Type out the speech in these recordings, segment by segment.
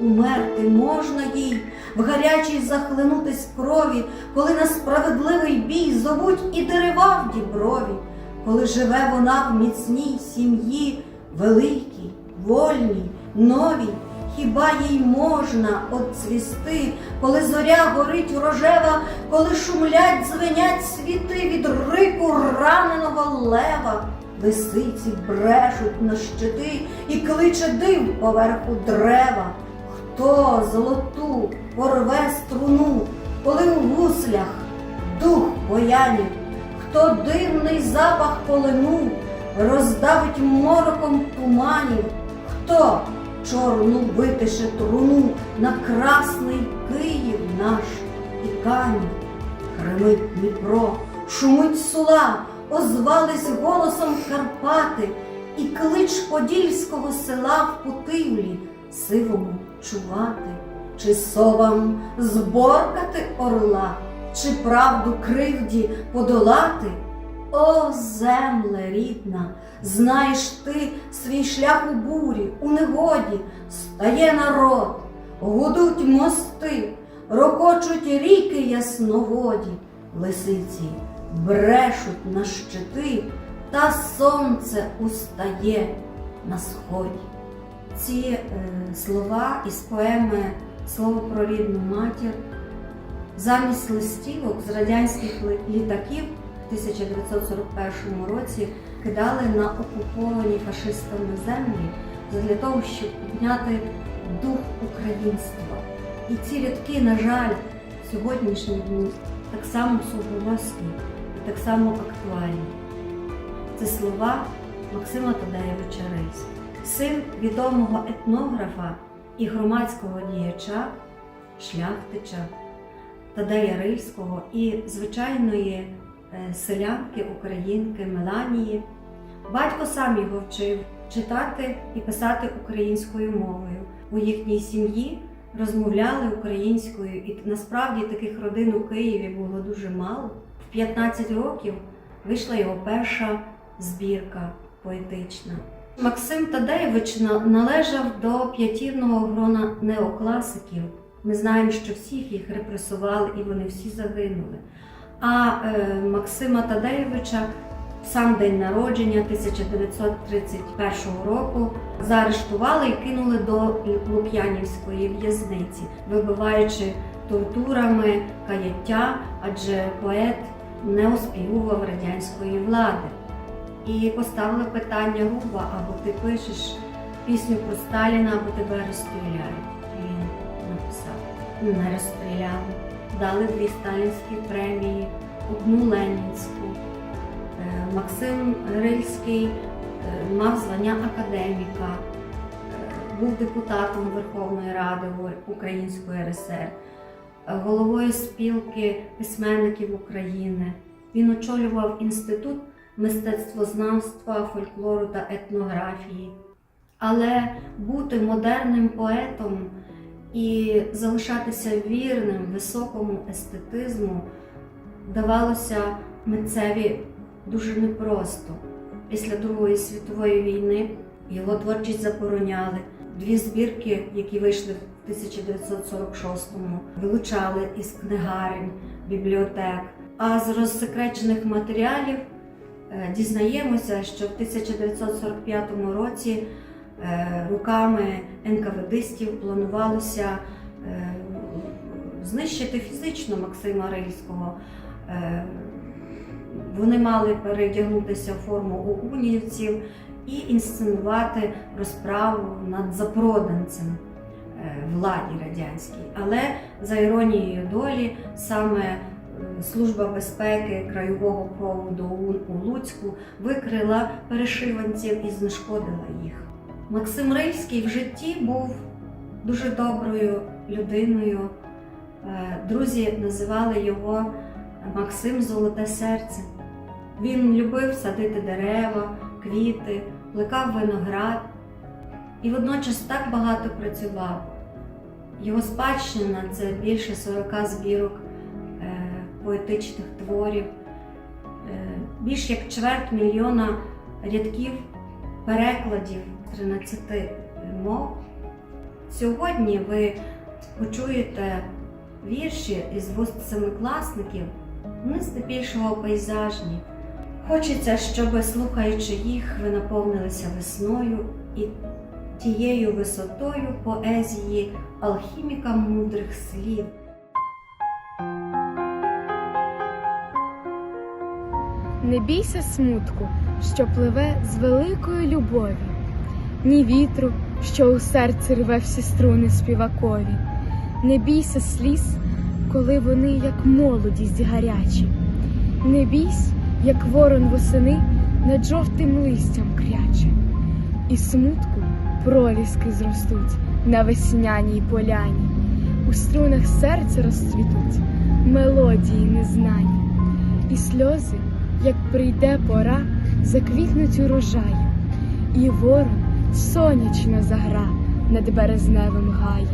Умерти можна їй, в гарячій захлинутись крові, коли на справедливий бій зовуть і дерева в діброві, коли живе вона в міцній сім'ї, великій, вольній, новій, хіба їй можна отцвісти, коли зоря горить рожева, коли шумлять, звенять світи від рику раненого лева, лисиці брешуть на щити і кличе дим поверху дерева. Хто золоту порве струну, коли у гуслях дух боянів, хто дивний запах полину роздавить мороком туманів, хто чорну витише труну на красний Київ наш і камінь. Гримить Дніпро, шумить сула, озвались голосом Карпати, і клич подільського села в Путивлі сивому чувати, чи совам зборкати орла, чи правду кривді подолати. О, земле рідна, знаєш ти свій шлях у бурі, у негоді, стає народ, гудуть мости, рокочуть ріки ясноводі, лисиці брешуть на щити, та сонце устає на сході. Ці е, слова із поеми Слово про рідну матір замість листівок з радянських літаків 1941 році кидали на окуповані фашистами землі для того, щоб підняти дух українства. І ці рядки, на жаль, сьогоднішні дні так само суголосні і так само актуальні. Це слова Максима Тадеєвича Рильського, син відомого етнографа і громадського діяча, шляхтича Тадея Рильського і звичайної селянки, українки Меланії. Батько сам його вчив читати і писати українською мовою. У їхній сім'ї розмовляли українською, і насправді таких родин у Києві було дуже мало. В 15 років вийшла його перша збірка поетична. Максим Тадеєвич належав до п'ятірного грона неокласиків. Ми знаємо, що всіх їх репресували і вони всі загинули. А е, Максима Тадеєвича сам день народження 1931 року заарештували і кинули до Лук'янівської в'язниці, вибиваючи тортурами каяття, адже поет не оспівував радянської влади. І поставили питання Руба, або ти пишеш пісню про Сталіна, або тебе розстріляють. Він написав: не розстріляли. Дали дві сталінські премії, одну Ленінську. Е, Максим Рильський е, мав звання академіка, е, був депутатом Верховної Ради Української РСР, головою спілки письменників України. Він очолював інститут мистецтвознавства, фольклору та етнографії. Але бути модерним поетом і залишатися вірним високому естетизму давалося митцеві дуже непросто. Після Другої світової війни його творчість забороняли. Дві збірки, які вийшли в 1946-му, вилучали із книгарень, бібліотек. А з розсекречених матеріалів е, дізнаємося, що в 1945 році руками НКВДистів планувалося е, знищити фізично Максима Рильського. Е, Вони мали передягнутися в форму уніївців і інсценувати розправу над запроданцем е, владі радянській. Але за іронією долі саме е, Служба безпеки краєвого проводу ОУН у Луцьку викрила перешиванців і знешкодила їх. Максим Рильський в житті був дуже доброю людиною. Е, Друзі називали його Максим Золоте серце. Він любив садити дерева, квіти, плекав виноград і водночас так багато працював. Його спадщина це більше 40 збірок е, поетичних творів. більш як чверть мільйона рядків перекладів 13 мов. Сьогодні ви почуєте вірші із вуст семикласників, вони здебільшого пейзажні. Хочеться, щоб, слухаючи їх, ви наповнилися весною і тією висотою поезії алхіміка мудрих слів. Не бійся смутку, що пливе з великої любові, ні вітру, що у серці рве всі струни співакові. Не бійся сліз, коли вони, як молодість гарячі. Не бійсь, як ворон восени над жовтим листям кряче. І смутку проліски зростуть на весняній поляні. У струнах серця розцвітуть мелодії незнані, і сльози як прийде пора, заквітнуть урожай, і ворон сонячно загра над березневим гаєм.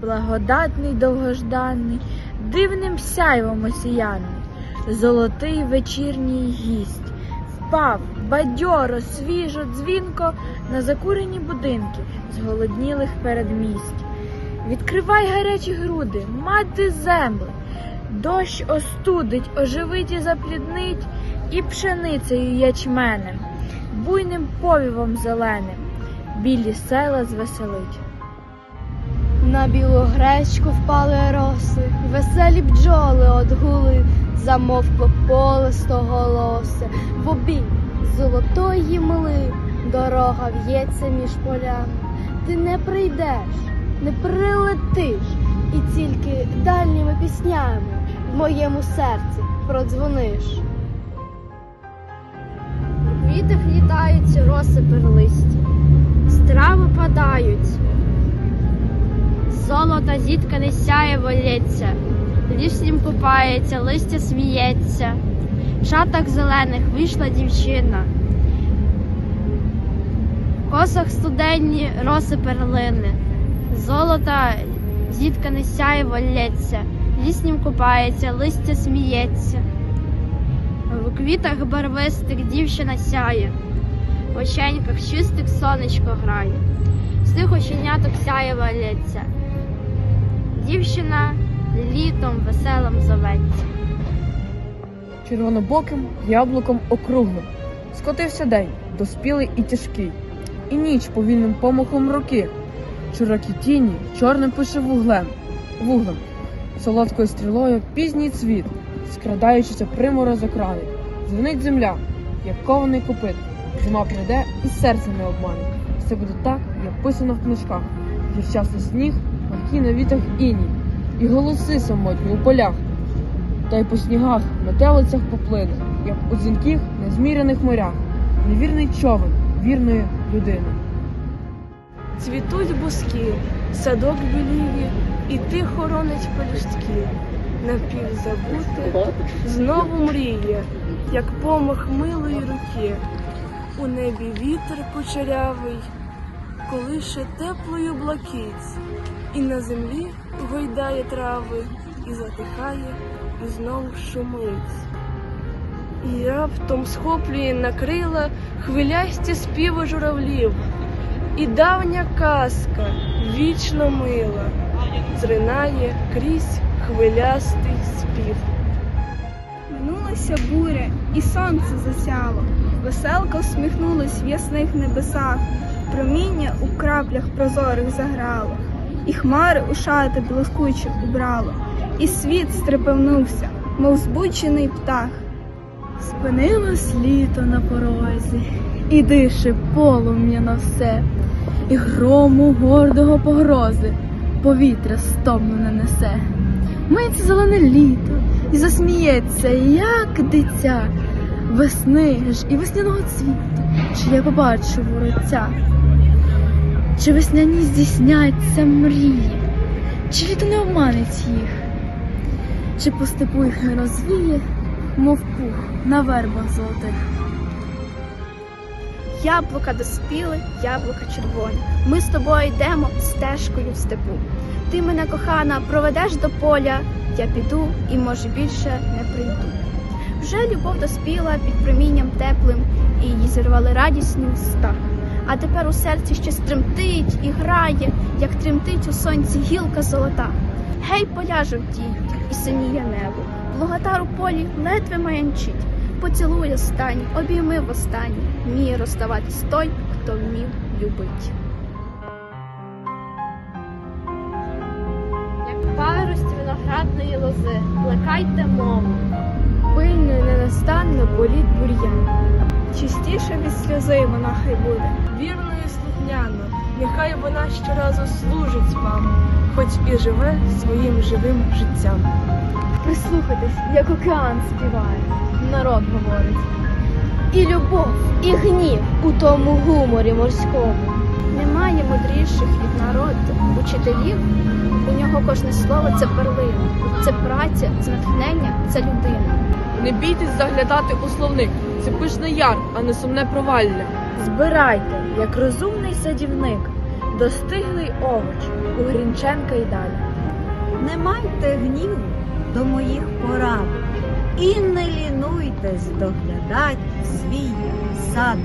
Благодатний довгожданий, дивним сяйвом осіяний, золотий вечірній гість, впав бадьоро, свіжо, дзвінко на закурені будинки зголоднілих передмість. Відкривай гарячі груди, мати земли, Дощ остудить, оживить і запліднить, і пшеницею ячменем, буйним повівом зеленим, білі села звеселить. На білу гречку впали роси, веселі бджоли одгули, замовкло поле стоголосе, в обій золотої мли, дорога в'ється між полями. Ти не прийдеш, не прилетиш, і тільки дальніми піснями в моєму серці продзвониш. В квітах літають роси перлисті, з трави падають. Золото зіткане сяєво лється, ліснім купається, листя сміється. В шатах зелених вийшла дівчина. В косах студенні роси перлини, золота зіткане сяєво лється, ліснім купається, листя сміється. В квітах барвистих дівчина сяє, в оченьках чистих сонечко грає, з тих оченяток сяєва лється. Дівчина літом веселим зоветься. червонобоким яблуком округлим. Скотився день, доспілий і тяжкий, і ніч повільним помахом руки, широкі тіні чорним пише вуглем, вуглем, солодкою стрілою пізній цвіт, скрадаючися приморозок ранить, дзвонить земля, як кований копит, зима прийде і серце не обмане. Все буде так, як писано в книжках, вчасний сніг, легкий на вітах іній, і голоси самотні у полях. Та й по снігах, метелицях поплине, як у дзвінких незміряних морях, невірний човен вірної людини. Цвітуть бузки, садок біліє, і тихо хоронить пелюстки. Напівзабути знову мріє, як помах милої руки. У небі вітер кучерявий, колише теплою блакить, і на землі гойдає трави, і затихає, і знову шумить. І раптом схоплює на крила хвилясті співи журавлів, і давня казка вічно мила, зринає крізь хвилястий спів. Минулася буря, і сонце засяло, веселка всміхнулась в ясних небесах, проміння у краплях прозорих заграло, і хмари у шати блискучих убрало, і світ стрепенувся, мов збучений птах. Спинилось літо на порозі, і дише полум'я на все, і грому гордого погрози повітря стомлене несе. Мить зелене літо і засміється, як дитя, весни ж і весняного цвіту, чи я побачу воротця, чи весняні здійсняться мрії, чи літо не обманить їх, чи по степу їх не розвіє, мов пух на вербах золотих. Яблука доспіли, яблука червоні. Ми з тобою йдемо стежкою в степу. Ти мене, кохана, проведеш до поля, я піду і, може, більше не прийду. Вже любов доспіла під промінням теплим, і її зірвали радісні уста. А тепер у серці щось тремтить і грає, як тремтить у сонці гілка золота. Гей, поля жовтіють, і синіє небо, Благотар у полі ледве маянчить. Поцілуй останній, обійми востаннє, вміє розставатись той, хто вмів любить. Як парость виноградної лози, плекайте мову. Пильно ненастанно боліт бур'ян. Чистіше від сльози вона хай буде. Вірно і слухняно, нехай вона щоразу служить вам, хоч і живе своїм живим життям. Прислухайтесь, як океан співає, народ говорить. І любов, і гнів у тому гуморі морському. Немає мудріших від народу, учителів. У нього кожне слово це перлина, це праця, це натхнення, це людина. Не бійтесь заглядати у словник. Це пишний яр, а не сумне провалля. Збирайте, як розумний садівник, достиглий овоч у Грінченка й далі. Не майте гніву до моїх порад і не лінуйтесь доглядать свій сад.